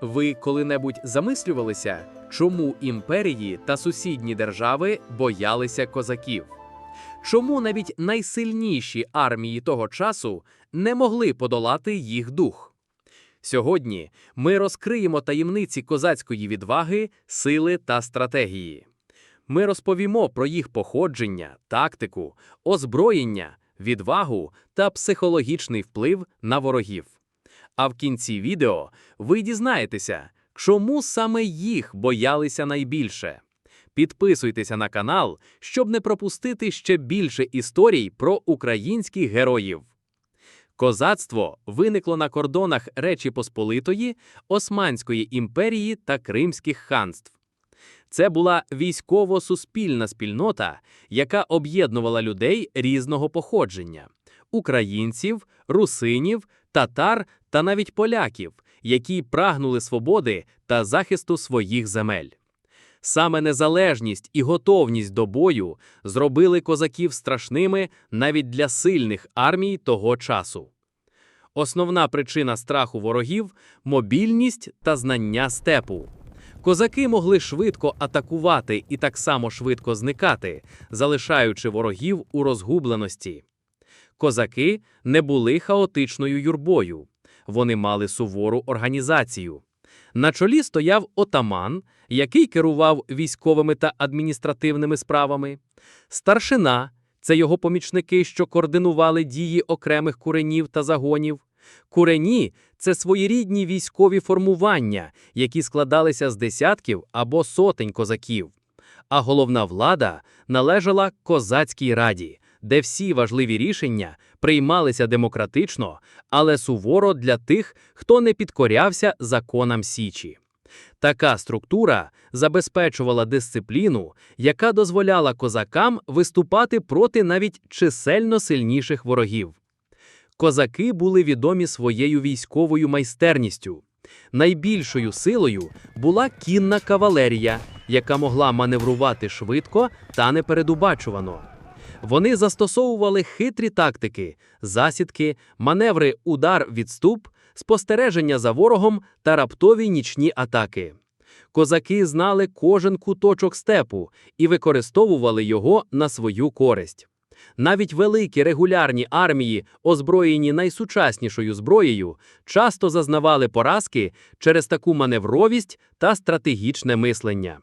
Ви коли-небудь замислювалися, чому імперії та сусідні держави боялися козаків? Чому навіть найсильніші армії того часу не могли подолати їх дух? Сьогодні ми розкриємо таємниці козацької відваги, сили та стратегії. Ми розповімо про їх походження, тактику, озброєння, відвагу та психологічний вплив на ворогів. А в кінці відео ви дізнаєтеся, чому саме їх боялися найбільше. Підписуйтеся на канал, щоб не пропустити ще більше історій про українських героїв. Козацтво виникло на кордонах Речі Посполитої, Османської імперії та Кримських ханств. Це була військово-суспільна спільнота, яка об'єднувала людей різного походження українців, русинів, татар та навіть поляків, які прагнули свободи та захисту своїх земель. Саме незалежність і готовність до бою зробили козаків страшними навіть для сильних армій того часу. Основна причина страху ворогів мобільність та знання степу. Козаки могли швидко атакувати і так само швидко зникати, залишаючи ворогів у розгубленості. Козаки не були хаотичною юрбою, вони мали сувору організацію. На чолі стояв отаман, який керував військовими та адміністративними справами, старшина це його помічники, що координували дії окремих куренів та загонів. Курені це своєрідні військові формування, які складалися з десятків або сотень козаків. А головна влада належала козацькій раді, де всі важливі рішення приймалися демократично, але суворо для тих, хто не підкорявся законам Січі. Така структура забезпечувала дисципліну, яка дозволяла козакам виступати проти навіть чисельно сильніших ворогів. Козаки були відомі своєю військовою майстерністю. Найбільшою силою була кінна кавалерія, яка могла маневрувати швидко та непередубачувано. Вони застосовували хитрі тактики, засідки, маневри удар-відступ, спостереження за ворогом та раптові нічні атаки. Козаки знали кожен куточок степу і використовували його на свою користь. Навіть великі регулярні армії, озброєні найсучаснішою зброєю, часто зазнавали поразки через таку маневровість та стратегічне мислення.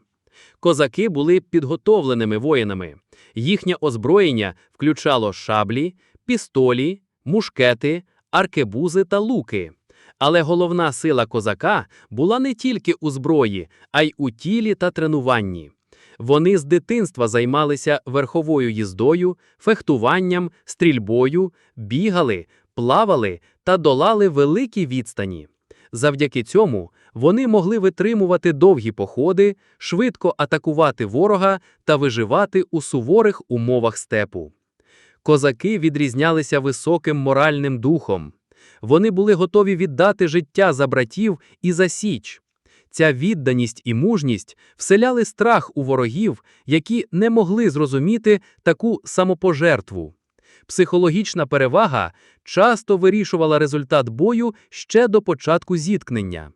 Козаки були підготовленими воїнами. Їхнє озброєння включало шаблі, пістолі, мушкети, аркебузи та луки. Але головна сила козака була не тільки у зброї, а й у тілі та тренуванні. Вони з дитинства займалися верховою їздою, фехтуванням, стрільбою, бігали, плавали та долали великі відстані. Завдяки цьому вони могли витримувати довгі походи, швидко атакувати ворога та виживати у суворих умовах степу. Козаки відрізнялися високим моральним духом. Вони були готові віддати життя за братів і за січ. Ця відданість і мужність вселяли страх у ворогів, які не могли зрозуміти таку самопожертву. Психологічна перевага часто вирішувала результат бою ще до початку зіткнення.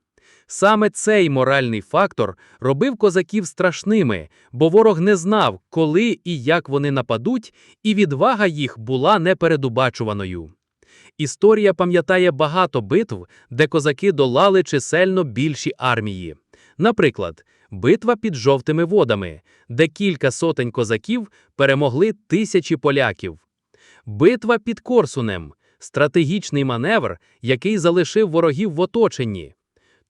Саме цей моральний фактор робив козаків страшними, бо ворог не знав, коли і як вони нападуть, і відвага їх була непередубачуваною. Історія пам'ятає багато битв, де козаки долали чисельно більші армії. Наприклад, битва під жовтими водами, де кілька сотень козаків перемогли тисячі поляків. Битва під Корсунем стратегічний маневр, який залишив ворогів в оточенні.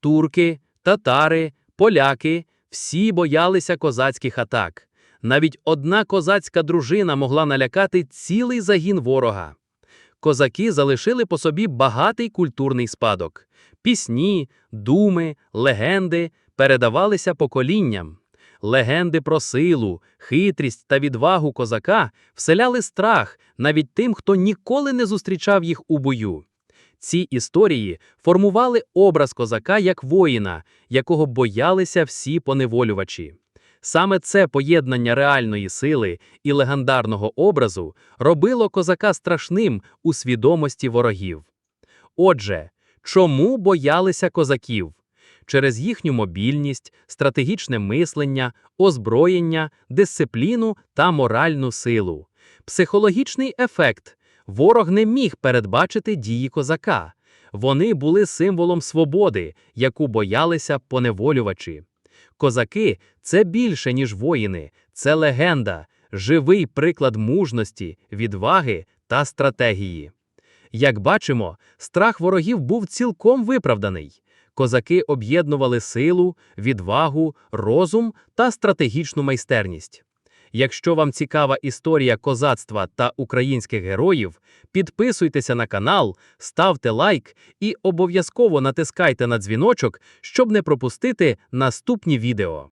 Турки, татари, поляки всі боялися козацьких атак. Навіть одна козацька дружина могла налякати цілий загін ворога. Козаки залишили по собі багатий культурний спадок. Пісні, думи, легенди передавалися поколінням. Легенди про силу, хитрість та відвагу козака вселяли страх навіть тим, хто ніколи не зустрічав їх у бою. Ці історії формували образ козака як воїна, якого боялися всі поневолювачі. Саме це поєднання реальної сили і легендарного образу робило козака страшним у свідомості ворогів. Отже, чому боялися козаків? через їхню мобільність, стратегічне мислення, озброєння, дисципліну та моральну силу. Психологічний ефект. Ворог не міг передбачити дії козака. Вони були символом свободи, яку боялися поневолювачі. Козаки це більше, ніж воїни, це легенда, живий приклад мужності, відваги та стратегії. Як бачимо, страх ворогів був цілком виправданий. Козаки об'єднували силу, відвагу, розум та стратегічну майстерність. Якщо вам цікава історія козацтва та українських героїв, підписуйтеся на канал, ставте лайк і обов'язково натискайте на дзвіночок, щоб не пропустити наступні відео.